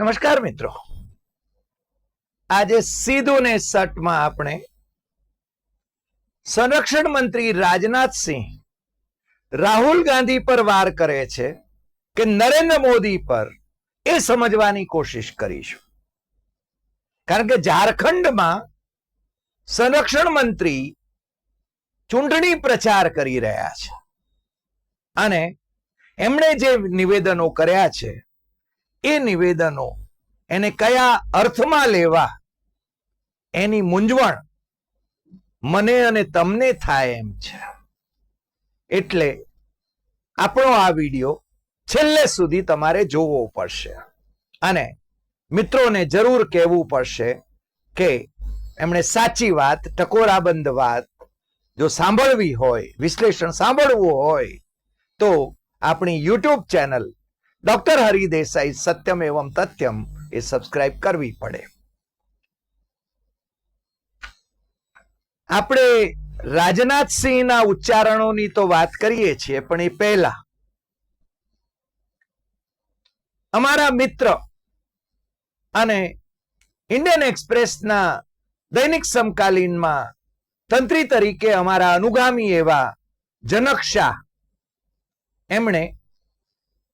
નમસ્કાર મિત્રો. આજે સીધું ને સટમાં આપણે સંરક્ષણ મંત્રી રાજનાથસિંહ રાહુલ ગાંધી પર વાર કરે છે કે નરેન્દ્ર મોદી પર એ સમજવાની કોશિશ કરીશું. કારણ કે ઝારખંડમાં સંરક્ષણ મંત્રી ચૂંટણી પ્રચાર કરી રહ્યા છે. અને એમણે જે નિવેદનો કર્યા છે એ નિવેદનો એને કયા અર્થમાં લેવા? એની મૂંઝવણ મને અને તમને થાય એમ છે. એટલે આપણો આ વીડિયો છેલ્લે સુધી તમારે જોવો પડશે. અને મિત્રોને જરૂર કહેવું પડશે કે એમણે સાચી વાત, ટકોરાબંધ વાત જો સાંભળવી હોય, વિશ્લેષણ સાંભળવું હોય, તો આપણી યુટ્યુબ ચેનલ ડોક્ટર હરિદેસાઈ સત્યમ એવમ તથ્યમ એ સબસ્ક્રાઇબ કરવી પડે. આપણે રાજનાથસિંહના ઉચ્ચારણોની તો વાત કરીએ છીએ, પણ એ પહેલા. અમારા મિત્ર અને ઇન્ડિયન એક્સપ્રેસના દૈનિક સમકાલીનમાં તંત્રી તરીકે અમારા અનુગામી એવા જનક શાહ, એમણે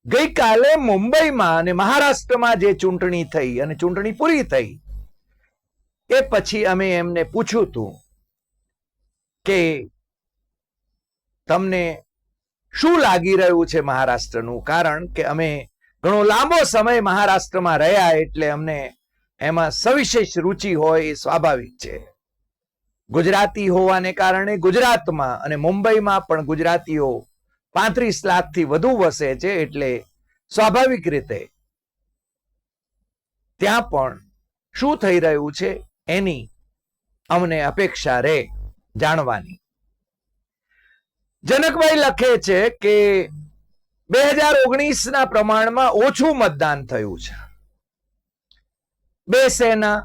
ગઈકાલે મુંબઈમાં અને મહારાષ્ટ્રમાં જે ચૂંટણી થઈ અને ચૂંટણી પૂરી થઈ, એ પછી અમે એમને પૂછ્યું હતું કે તમને શું લાગી રહ્યું છે મહારાષ્ટ્રનું? કારણ કે અમે ઘણો લાંબો સમય મહારાષ્ટ્રમાં રહ્યા એટલે અમને એમાં સવિશેષ રુચિ હોય એ સ્વાભાવિક છે. ગુજરાતી હોવાને કારણે ગુજરાતમાં અને મુંબઈમાં પણ ગુજરાતીઓ પાંત્રીસ લાખથી વધુ વસે છે એટલે સ્વાભાવિક રીતે ત્યાં પણ શું થઈ રહ્યું છે એની અમને અપેક્ષા રહે જાણવાની. જનકભાઈ લખે છે કે બે હજાર ઓગણીસના પ્રમાણમાં ઓછું મતદાન થયું છે. બે સેના,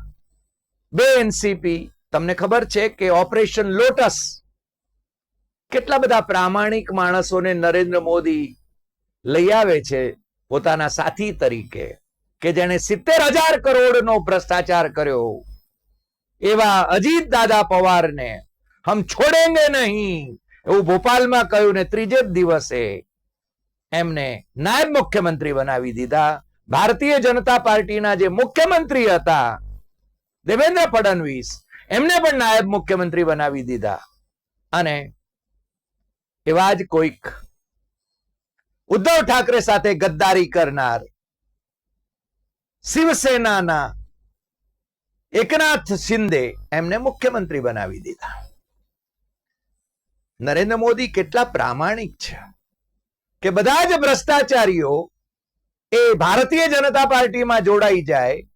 બે એનસીપી, તમને ખબર છે કે ઓપરેશન લોટસ કેટલા બધા પ્રામાણિક માણસોને નરેન્દ્ર મોદી લઈ આવે છે પોતાના સાથી તરીકે, કે જેણે સિત્તેર હજાર કરોડનો ભ્રષ્ટાચાર કર્યો. એવા અજીત દાદા પવારને હમ છોડેંગે નહીં, એવું ભોપાલમાં કહ્યું ને ત્રીજે દિવસે એમને નાયબ મુખ્યમંત્રી બનાવી દીધા. ભારતીય જનતા પાર્ટીના જે મુખ્યમંત્રી હતા, દેવેન્દ્ર ફડણવીસ, એમને પણ નાયબ મુખ્યમંત્રી બનાવી દીધા. અને એવા જ કોઈક ઉદ્ધવ ઠાકરે સાથે ગદ્દારી કરનાર શિવસેનાના એકનાથ શિંદે એમને મુખ્યમંત્રી બનાવી દીધા. નરેન્દ્ર મોદી કેટલા પ્રામાણિક છે કે બધા જ ભ્રષ્ટાચારીઓ એ ભારતીય જનતા પાર્ટીમાં જોડાઈ જાય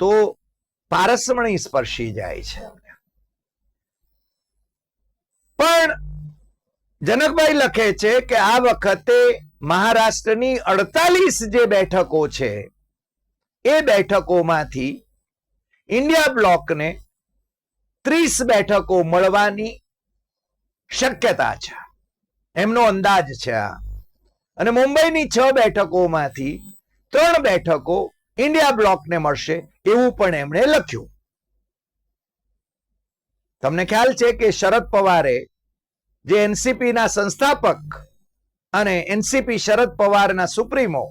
તો પારસમણી સ્પર્શી જાય છે પણ જનકભાઈ લખે છે કે આ વખતે મહારાષ્ટ્રની અડતાલીસ જે બેઠકો છે, એ બેઠકોમાંથી ઇન્ડિયા બ્લોકને ત્રીસ બેઠકો મળવાની શક્યતા છે. એમનો અંદાજ છે આ. અને મુંબઈની છ બેઠકોમાંથી ત્રણ બેઠકો ઇન્ડિયા બ્લોકને મળશે એવું પણ એમણે લખ્યું. તમને ખ્યાલ છે કે શરદ પવારે જે એનસીપી ના સંસ્થાપક અને એનસીપી શરદ પવારના સુપ્રીમો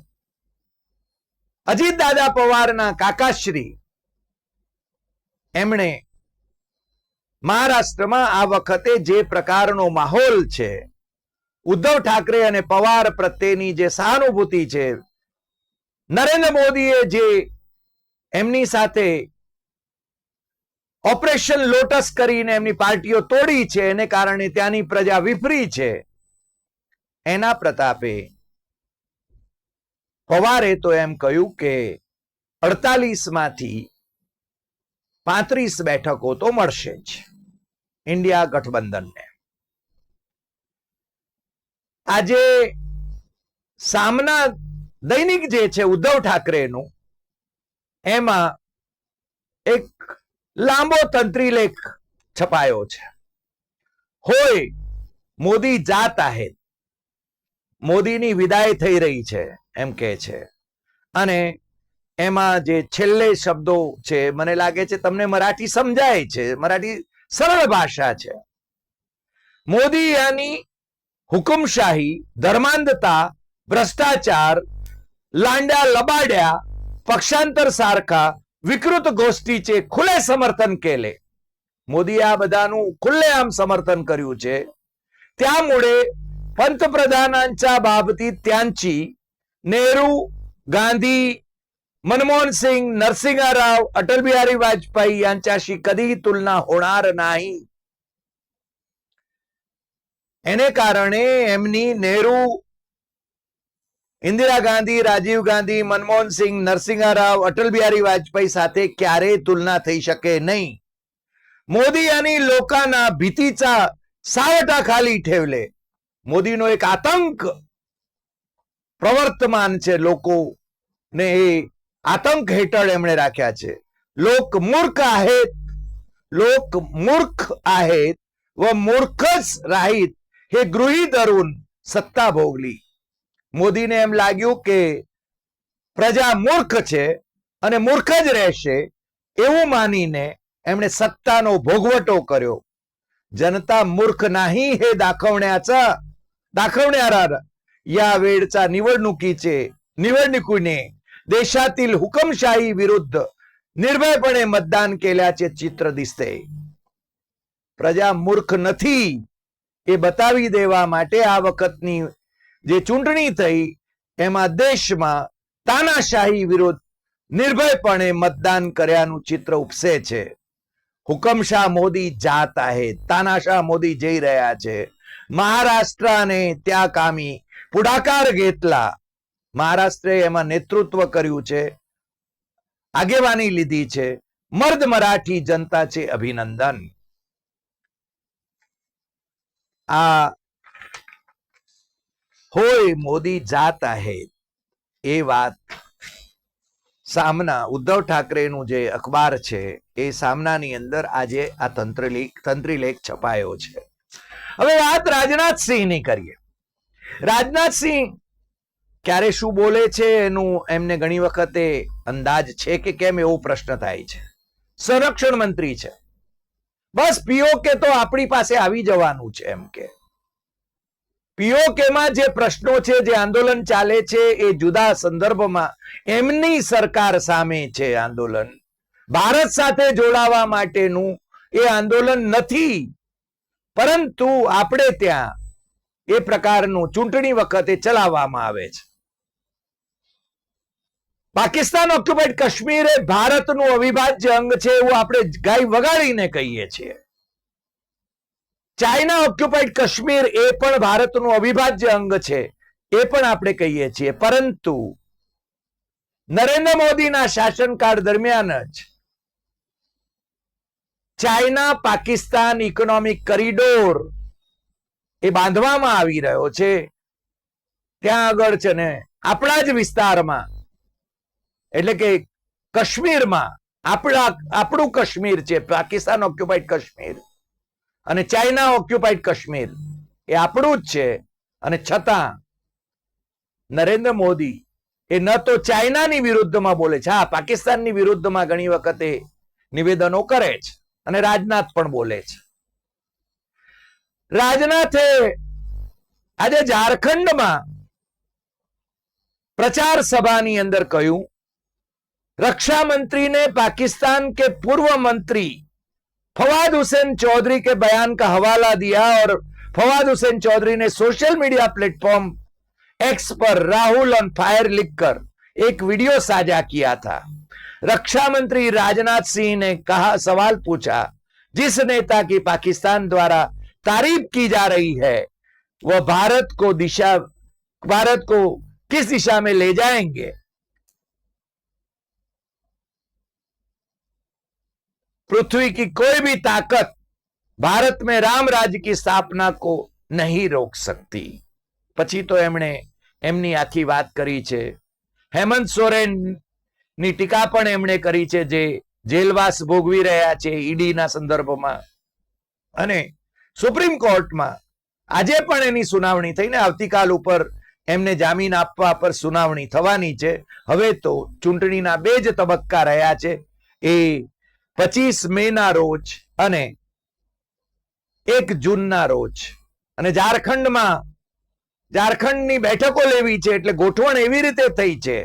અજીત દાદા પવારના કાકાશ્રી, એમણે મહારાષ્ટ્રમાં આ વખતે જે પ્રકારનો માહોલ છે, ઉદ્ધવ ઠાકરે અને પવાર પ્રત્યેની જે સહાનુભૂતિ છે, નરેન્દ્ર મોદીએ જે એમની સાથે ઓપરેશન લોટસ કરીને એમની પાર્ટીઓ તોડી છે. એને કારણે ત્યાંની પ્રજા વિફરી છે. એના પ્રતાપે પવારે તો એમ કહ્યું કે અડતાલીસમાંથી પાંત્રીસ બેઠકો તો મળશે જ. ઇન્ડિયા ગઠબંધનને. આજે સામના દૈનિક જે છે, ઉદ્ધવ ઠાકરેનું, એમાં એક લાંબો તંત્રી લેખ છપાયો છે. હોય, મોદી જાત આહેત મોદીની વિદાય થઈ રહી છે, એમ કે છે. અને એમાં જે છેલ્લે શબ્દો છે, મને લાગે છે તમને મરાઠી સમજાય છે, મરાઠી સરળ ભાષા છે. મોદી યાની હુકુમશાહી, ધર્માંધતા, ભ્રષ્ટાચાર, લાંડા લબાડ્યા, પક્ષાંતર સારખા વિકૃત ગોષ્ઠી છે ખુલ્લે સમર્થન કેલે મોદી આ બધાનું ખુલ્લેઆમ સમર્થન કર્યું છે त्यामुळे पंतप्रधानांच्या बाबतीत त्यांची नेहरू गांधी मनमोहन सिंग नरसिंह राव अटल बिहारी वाजपेयी यांच्याशी कधीही तुलना होणार नाही એને કારણે એમની નેહરુ ઇન્દિરા ગાંધી રાજીવ ગાંધી મનમોહન સિંગ નરસિંહ રાવ અટલ બિહારી વાજપેયી સાથે ક્યારેય તુલના થઈ શકે નહીં મોદી आणि लोकांना भीतीचा सावटा खाली ठेवले મોદીનો એક આતંક પ્રવર્તમાન છે લોકો ને એ આતંક હેઠળ એમણે રાખ્યા છે લોક મૂર્ખ आहेत लोक मूर्ख आहेत व मूर्खच राहीत हे गृही धरून सत्ता भोगली મોદીને એમ લાગ્યું કે પ્રજા મૂર્ખ છે અને મૂર્ખ જ રહેશે એવું માનીને એમણે સત્તાનો ભોગવટો કર્યો जनता मूर्ख नाही हे दाखवण्याचा दाखवणारा या वेळचा निवडणुकीचे निवडणुकीने देशातील हुकमशाही विरुद्ध निर्भयपणे मतदान केल्याचे चित्र दिसते પ્રજા મૂર્ખ નથી એ બતાવી દેવા માટે આ વખતની જે ચૂંટણી થઈ એમાં દેશમાં તાનાશાહી વિરુદ્ધ નિર્ભયપણે મતદાન કર્યાનું ચિત્ર ઉપસે છે હુકમશાહ મોદી જાત आहे તાનાશાહ મોદી જઈ રહ્યા છે મહારાષ્ટ્રને त्या કામી પુઢાકાર घेतला મહારાષ્ટ્રે એમાં નેતૃત્વ કર્યું છે આગેવાની લીધી છે મર્દ મરાઠી જનતા છે અભિનંદન આ હોય મોદી જાતા હે. એ વાત સામના ઉદ્ધવ ઠાકરેનું જે અખબાર છે, એ સામનાની અંદર આજે આ તંત્રલેખ તંત્રીલેખ છપાયો છે. હવે વાત રાજનાથસિંહની કરીએ. રાજનાથસિંહ ક્યારે શું બોલે છે એનું એમને ઘણી વખતે અંદાજ છે કે કેમ એવો પ્રશ્ન થાય છે. સંરક્ષણ મંત્રી છે. બસ પીઓકે તો આપણી પાસે આવી જવાનું છે એમ કે. પીઓકેમાં જે પ્રશ્નો છે, જે આંદોલન ચાલે છે, એ જુદા સંદર્ભમાં એમની સરકાર સામે છે આંદોલન. ભારત સાથે જોડાવા માટેનું એ આંદોલન નથી, પરંતુ આપણે ત્યાં એ પ્રકારનું ચૂંટણી વખતે ચલાવવામાં આવે છે. પાકિસ્તાન ઓક્યુપાઈડ કાશ્મીર એ ભારતનું અવિભાજ્ય અંગ છે એવું આપણે ગાય વગાડીને કહીએ છીએ. ચાઇના ઓક્યુપાઈડ કાશ્મીર એ પણ ભારતનું અવિભાજ્ય અંગ છે, એ પણ આપણે કહીએ છીએ. પરંતુ નરેન્દ્ર મોદીના શાસનકાળ દરમિયાન જ ચાઇના પાકિસ્તાન ઇકોનોમિક કોરિડોર એ બાંધવામાં આવી રહ્યો છે. ત્યાં આગળ છે ને આપણા જ વિસ્તારમાં, એટલે કે કાશ્મીરમાં, આપણા આપણું કાશ્મીર છે, પાકિસ્તાન ઓક્યુપાઈડ કાશ્મીર. અને ચાઇના ઓક્યુપાઈડ કાશ્મીર એ આપણું જ છે. અને છતાં નરેન્દ્ર મોદી એ ન તો ચાઇનાની વિરુદ્ધમાં બોલે છે. હા, પાકિસ્તાનની વિરુદ્ધમાં ઘણી વખતે નિવેદનો કરે છે અને રાજનાથ પણ બોલે છે. રાજનાથે આજે ઝારખંડમાં પ્રચાર સભાની અંદર કહ્યું રક્ષા મંત્રીને પાકિસ્તાન કે પૂર્વ મંત્રી फवाद हुसैन चौधरी के बयान का हवाला दिया और फवाद हुसैन चौधरी ने सोशल मीडिया प्लेटफॉर्म एक्स पर राहुल ऑन फायर लिखकर एक वीडियो साझा किया था। रक्षा मंत्री राजनाथ सिंह ने कहा, सवाल पूछा, जिस नेता की पाकिस्तान द्वारा तारीफ़ की जा रही है, वह भारत को दिशा, भारत को किस दिशा में ले जाएँगे? पृथ्वी की कोई भी ताकत भारत में राम राज्य की स्थापना को नहीं रोक सकती પછી તો એમણે એમની આખી વાત કરી છે હેમંત સોરેન ની ટીકા પણ એમણે કરી છે જે જેલવાસ ભોગવી રહ્યા છે ઈડીના સંદર્ભમાં અને સુપ્રીમ કોર્ટમાં આજે પણ એની સુનાવણી થઈને આવતીકાલ ઉપર એમને જામીન આપવા પર સુનાવણી થવાની છે હવે તો ચૂંટણીના બે જ તબક્કા રહ્યા છે એ પચીસ મે ના રોજ અને એક જૂનના રોજ. અને ઝારખંડમાં, ઝારખંડની બેઠકો લેવી છે એટલે ગોઠવણ એવી રીતે થઈ છે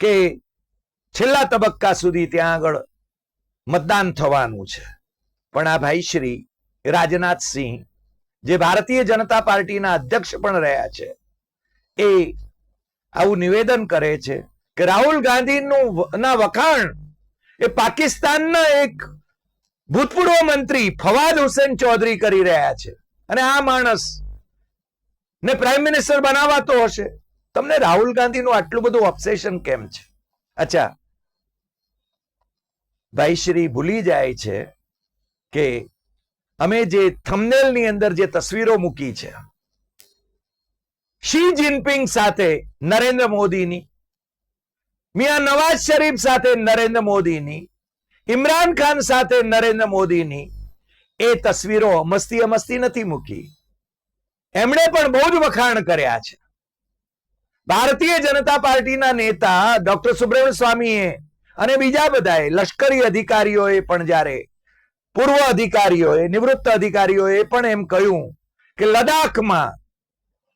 કે છેલ્લા તબક્કા સુધી ત્યાં આગળ મતદાન થવાનું છે. પણ આ ભાઈ શ્રી રાજનાથસિંહ જે ભારતીય જનતા પાર્ટીના અધ્યક્ષ પણ રહ્યા છે, એ આવું નિવેદન કરે છે કે રાહુલ ગાંધીનું ના વખાણ એ પાકિસ્તાનના એક ભૂતપૂર્વ મંત્રી ફવાદ હુસેન ચૌધરી કરી રહ્યા છે. અને આ માણસ ને પ્રાઇમ મિનિસ્ટર બનાવાતો હશે. તમને રાહુલ ગાંધીનું આટલું બધું ઓબ્સેશન કેમ છે? અચ્છા. ભાઈ શ્રી ભૂલી જાય છે કે અમે જે થમનેલની અંદર જે તસવીરો મૂકી છે શી જિનપિંગ સાથે નરેન્દ્ર મોદીની મિયા નવાઝ શરીફ સાથે નરેન્દ્ર મોદીની, ઇમરાન ખાન સાથે નરેન્દ્ર મોદીની એ તસવીરો મસ્તી અમસ્તી નથી મૂકી. એમણે પણ બહુ જ વખાણ કર્યા છે. ભારતીય જનતા પાર્ટીના નેતા ડોક્ટર સુબ્રમણ્ય સ્વામીએ અને બીજા બધાએ, લશ્કરી અધિકારીઓએ પણ જ્યારે, પૂર્વ અધિકારીઓએ, નિવૃત્ત અધિકારીઓએ પણ એમ કહ્યું કે લદાખમાં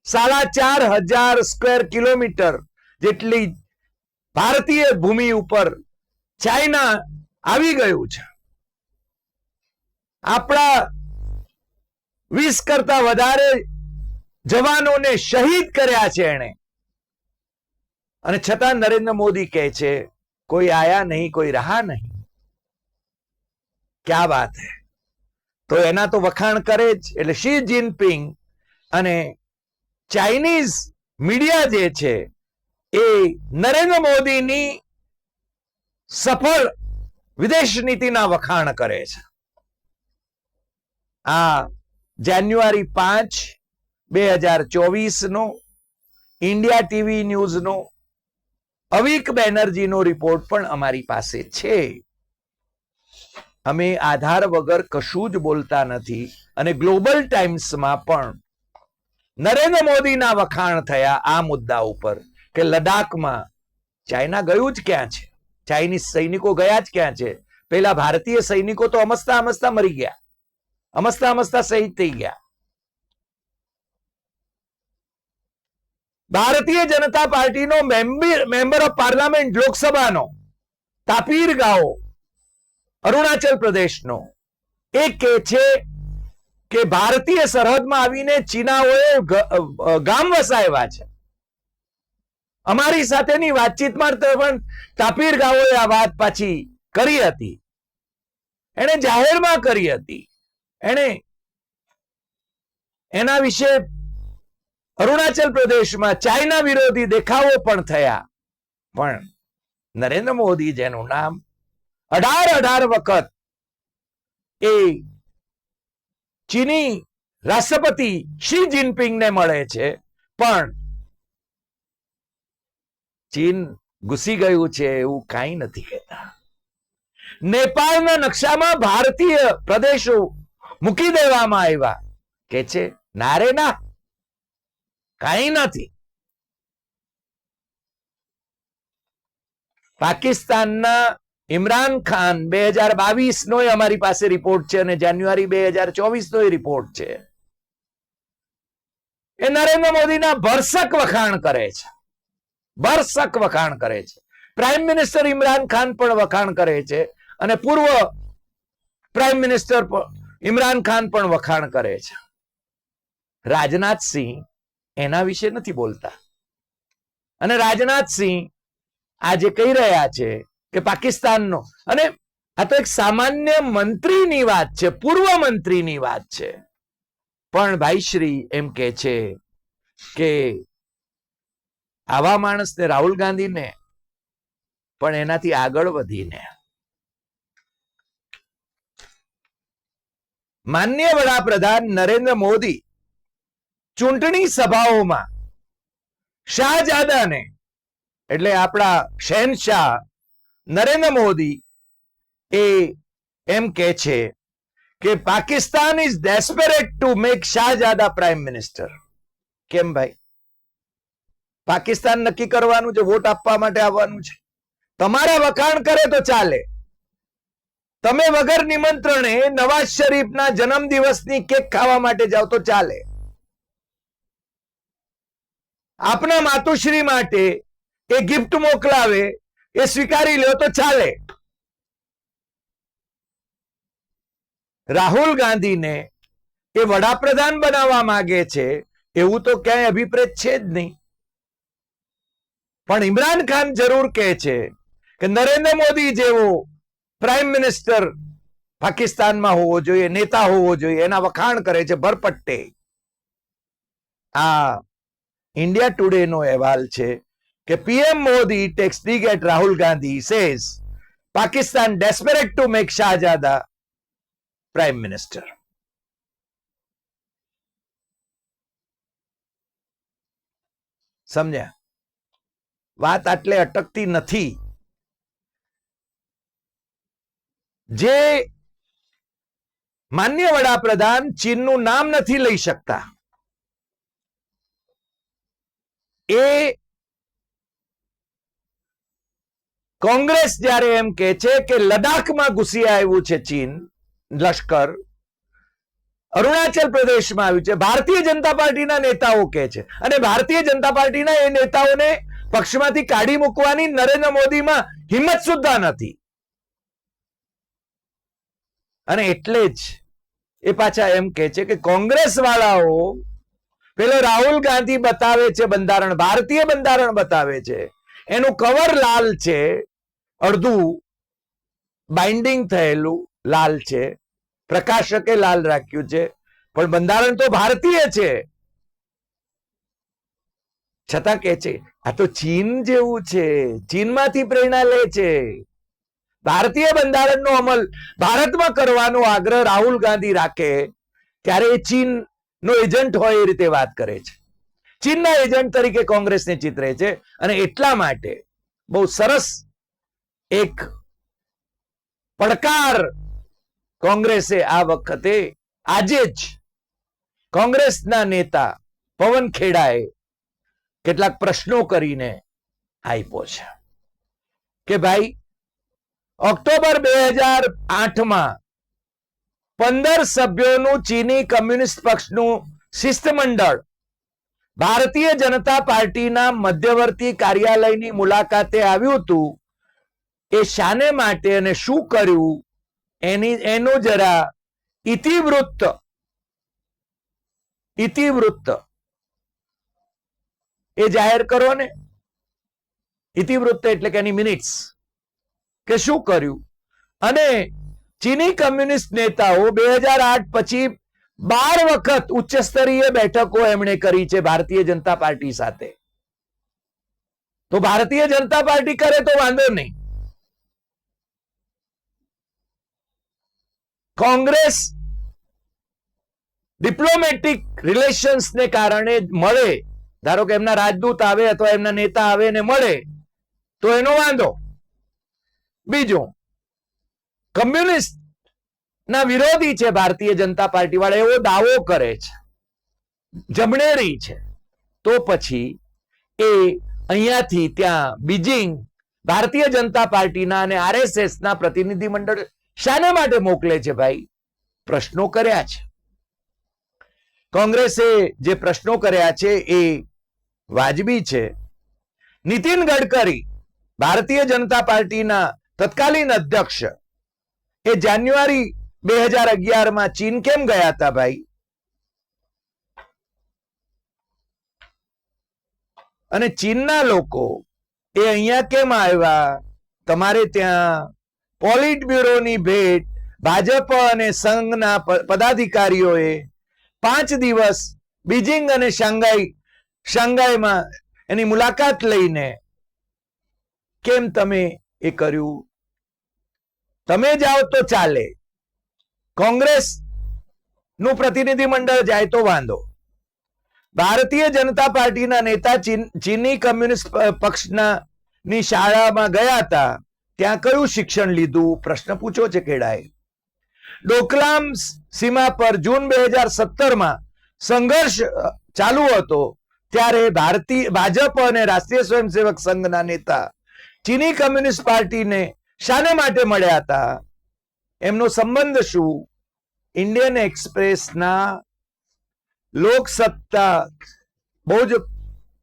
સાડા ચાર હજાર સ્ક્વેર કિલોમીટર જેટલી ભારતીય ભૂમિ ઉપર ચાઇના આવી ગયું છે. આપણા વીસ કરતા વધારે જવાનોને શહીદ કર્યા છે એને અને છતાં નરેન્દ્ર મોદી કહે છે, કોઈ આયા નહીં, કોઈ રહા નહીં. ક્યા વાત હે? તો એના તો વખાણ કરે જ. એટલે શી જિનપિંગ અને ચાઇનીઝ મીડિયા જે છે એ નરેન્દ્ર મોદીની સફળ વિદેશ નીતિના વખાણ કરે છે. આ જાન્યુઆરી પાંચ, બે હજાર ચોવીસનો ઇન્ડિયા ટીવી ન્યૂઝનો અવિક બેનર્જીનો રિપોર્ટ પણ અમારી પાસે છે. અમે આધાર વગર કશું જ બોલતા નથી અને ગ્લોબલ ટાઈમ્સમાં પણ નરેન્દ્ર મોદીના વખાણ થયા આ મુદ્દા ઉપર. કે લડાખમાં ચાઇના ગયું જ ક્યાં છે? ચાઇનીઝ સૈનિકો ગયા જ ક્યાં છે? પેલા ભારતીય સૈનિકો તો અમસ્તા અમસ્તા મરી ગયા. અમસ્તા અમસ્તા શહીદ થઈ ગયા. ભારતીય જનતા પાર્ટીનો મેમ્બર ઓફ પાર્લામેન્ટ લોકસભાનો, તાપીર ગાઓ, અરુણાચલ પ્રદેશનો, એ કે છે કે ભારતીય સરહદમાં આવીને ચીનાઓએ ગામ વસાવ્યા છે. અમારી સાથેની વાતચીતમાં પણ તાપીર ગાઓએ આ વાત પાછી કરી હતી. એને જાહેરમાં કરી હતી. એને એના વિશે અરુણાચલ પ્રદેશમાં ચાઇના વિરોધી દેખાવો પણ થયા. પણ નરેન્દ્ર મોદી, જેનું નામ અઢાર અઢાર વખત એ ચીની રાષ્ટ્રપતિ શી જિનપિંગને મળે છે, પણ ચીન ઘૂસી ગયું છે એવું કાંઈ નથી કહેતા. નેપાળના નકશામાં ભારતીય પ્રદેશો મૂકી દેવામાં આવ્યા. કે છે ના ના, કાંઈ નથી. પાકિસ્તાનના ઇમરાન ખાન બે હજાર બાવીસ નો અમારી પાસે રિપોર્ટ છે અને જાન્યુઆરી બે હજાર ચોવીસ નો રિપોર્ટ છે. એ નરેન્દ્ર મોદીના ભરસક વખાણ કરે છે. ભરસક વખાણ કરે છે. પ્રાઇમ મિનિસ્ટર ઇમરાન ખાન પણ વખાણ કરે છે અને પૂર્વ પ્રાઇમ મિનિસ્ટર ઇમરાન ખાન પણ વખાણ કરે છે. રાજનાથસિંહ એના વિશે નથી બોલતા. અને રાજનાથસિંહ આજે કહી રહ્યા છે કે પાકિસ્તાનનો, અને આ તો એક સામાન્ય મંત્રીની વાત છે, પૂર્વ મંત્રીની વાત છે. પણ ભાઈશ્રી એમ કે છે કે આવા માણસને રાહુલ ગાંધીને, પણ એનાથી આગળ વધીને. માન્ય વડાપ્રધાન નરેન્દ્ર મોદી ચૂંટણી સભાઓમાં શાહજાદાને, એટલે આપણા શહેનશાહ નરેન્દ્ર મોદી, એ એમ કે છે કે Pakistan is desperate to make Shahzada prime minister કેમ ભાઈ? પાકિસ્તાન નક્કી કરવાનું છે વોટ આપવા માટે આવવાનું છે. તમારા વખાણ કરે તો ચાલે. તમે વગર નિમંત્રણે નવાઝ શરીફના જન્મદિવસની કેક ખાવા માટે જાઓ તો ચાલે. આપના માતુશ્રી માટે એ ગિફ્ટ મોકલાવે, એ સ્વીકારી લ્યો તો ચાલે. રાહુલ ગાંધીને એ વડાપ્રધાન બનાવવા માંગે છે, એવું તો ક્યાંય અભિપ્રેત છે જ નહીં. પણ ઇમરાન ખાન જરૂર કહે છે કે નરેન્દ્ર મોદી જેવો પ્રાઇમ મિનિસ્ટર પાકિસ્તાનમાં હોવો જોઈએ, નેતા હોવો જોઈએ, એના વખાણ કરે છે ભરપટ્ટે. આ ઇન્ડિયા ટુડે નો અહેવાલ છે કે પીએમ મોદી, ટેક્સ at Rahul Gandhi says Pakistan desperate to make Shahzada prime minister સમજ્યા? વાત આટલે અટકતી નથી. જે માન્ય વડાપ્રધાન ચીનનું નામ નથી લઈ શકતા. એ કોંગ્રેસ જ્યારે એમ કે છે કે લડાખમાં ઘૂસી આવ્યું છે ચીન, લશ્કર, અરુણાચલ પ્રદેશમાં આવ્યું છે. ભારતીય જનતા પાર્ટીના નેતાઓ કે છે. અને ભારતીય જનતા પાર્ટીના એ નેતાઓને પક્ષમાંથી કાઢી મૂકવાની નરેન્દ્ર મોદીમાં હિંમત સુદ્ધા નથી. અને એટલે જ એ પાછા એમ કે છે કે કોંગ્રેસ વાળાઓ પેલો રાહુલ ગાંધી બતાવે છે બંધારણ, ભારતીય બંધારણ બતાવે છે. એનું કવર લાલ છે, અડધું બાઇન્ડિંગ થયેલું લાલ છે, પ્રકાશકે લાલ રાખ્યું છે. પણ બંધારણ તો ભારતીય છે. છતાં કે છે, આ તો ચીન જેવું છે. ચીનમાંથી પ્રેરણા લે છે. ભારતીય બંધારણનો અમલ ભારતમાં કરવાનો આગ્રહ રાહુલ ગાંધી રાખે ત્યારે એ ચીન નો એજન્ટ હોય એ રીતે વાત કરે છે. ચીનના એજન્ટ તરીકે કોંગ્રેસને ચિતરે છે અને એટલા માટે બહુ સરસ એક પડકાર કોંગ્રેસે આ વખતે આજે જ કોંગ્રેસના નેતા પવન ખેડાએ કેટલાક પ્રશ્નો કરીને આપ્યો છે. કે ભાઈ, ઓક્ટોબર બે હજાર આઠમાં પંદર સભ્યોનું ચીની કમ્યુનિસ્ટ પક્ષનું શિષ્ટમંડળ ભારતીય જનતા પાર્ટીના મધ્યવર્તી કાર્યાલયની મુલાકાતે આવ્યું હતું, એ શાને માટે અને શું કર્યું, એની, એનું જરા ઇતિવૃત્ત ઇતિવૃત્ત એ જાહેર કરો ને. ઇતિવૃત્ત એટલે કે એની મિનિટ્સ કે શું કર્યું? અને ચીની કમ્યુનિસ્ટ નેતાઓ બે હજાર આઠ પછી બાર વખત ઉચ્ચ સ્તરીય બેઠકો એમણે કરી છે ભારતીય જનતા પાર્ટી સાથે. તો ભારતીય જનતા પાર્ટી કરે તો વાંધો નહીં. કોંગ્રેસ ડિપ્લોમેટિક રિલેશન્સ ને કારણે મળે ધારો કે એમના રાજદૂત આવે અથવા એમના નેતા આવે ને મળે, તો એનો વાંધો. બીજું કમ્યુનિસ્ટ ના વિરોધી છે ભારતીય જનતા પાર્ટી વાળા એવો દાવો કરે છે. જમણેરી છે. તો પછી એ અહીંયાથી ત્યાં બીજિંગ ભારતીય જનતા પાર્ટીના અને આરએસએસ ના પ્રતિનિધિ મંડળ શાને માટે મોકલે છે ભાઈ? પ્રશ્નો કર્યા છે. કોંગ્રેસે જે પ્રશ્નો કર્યા છે એ વાજબી છે. નીતિન ગડકરી ભારતીય જનતા પાર્ટીના તત્કાલીન અધ્યક્ષ. એ જાન્યુઆરી બે હજાર અગિયારમાં ચીન કેમ ગયા હતા ભાઈ? અને ચીનના લોકો એ અહીંયા કેમ આવ્યા? તમારે ત્યાં પોલિટ બ્યુરોની ભેટ ભાજપ અને સંઘના પદાધિકારીઓએ પાંચ દિવસ બીજિંગ અને શાંઘાઈ શાંઘાઈમાં એની મુલાકાત લઈને કેમ તમે એ કર્યું? તમે જાઓ તો ચાલે. કોંગ્રેસનું પ્રતિનિધિ જાય તો વાંધો. ભારતીય જનતા પાર્ટીના નેતા ચીની કમ્યુનિસ્ટ પક્ષના ની શાળામાં ગયા હતા. ત્યાં કયું શિક્ષણ લીધું? પ્રશ્ન પૂછો છે કેડાએ ડોકલામ સીમા પર જૂન બે હજાર સત્તરમાં સંઘર્ષ ચાલુ હતો. ત્યારે ભારતીય, ભાજપ અને રાષ્ટ્રીય સ્વયંસેવક સંઘના નેતા ચીની કમ્યુનિસ્ટ પાર્ટીને શાને માટે મળ્યા હતા? એમનો સંબંધ શું? ઇન્ડિયન એક્સપ્રેસના લોકસત્તા બહુ જ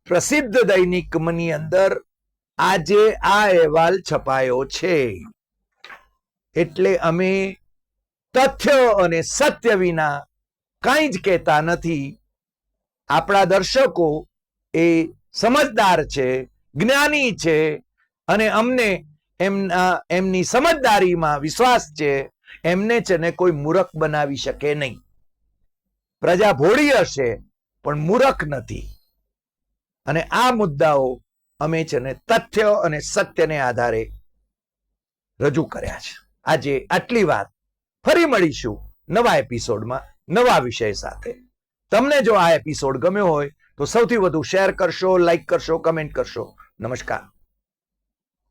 પ્રસિદ્ધ દૈનિકની અંદર આજે આ અહેવાલ છપાયો છે. એટલે અમે તથ્ય અને સત્ય વિના કંઈ જ કહેતા નથી. આપણા દર્શકો એ સમજદાર છે, જ્ઞાની છે અને અમને એમના એમની સમજદારીમાં વિશ્વાસ છે, એમને છે ને કોઈ મૂરખ બનાવી શકે નહીં. પ્રજા ભોળી હશે, પણ મૂરખ નથી. અને આ મુદ્દાઓ અમે છે ને તથ્ય અને સત્યને આધારે રજૂ કર્યા છે. આજે આટલી વાત ફરી મળીશું નવા એપિસોડમાં, નવા વિષય સાથે. તમને જો આ એપિસોડ ગમ્યો હોય તો સૌથી વધુ શેર કરશો લાઈક કરશો કમેન્ટ કરશો. નમસ્કાર.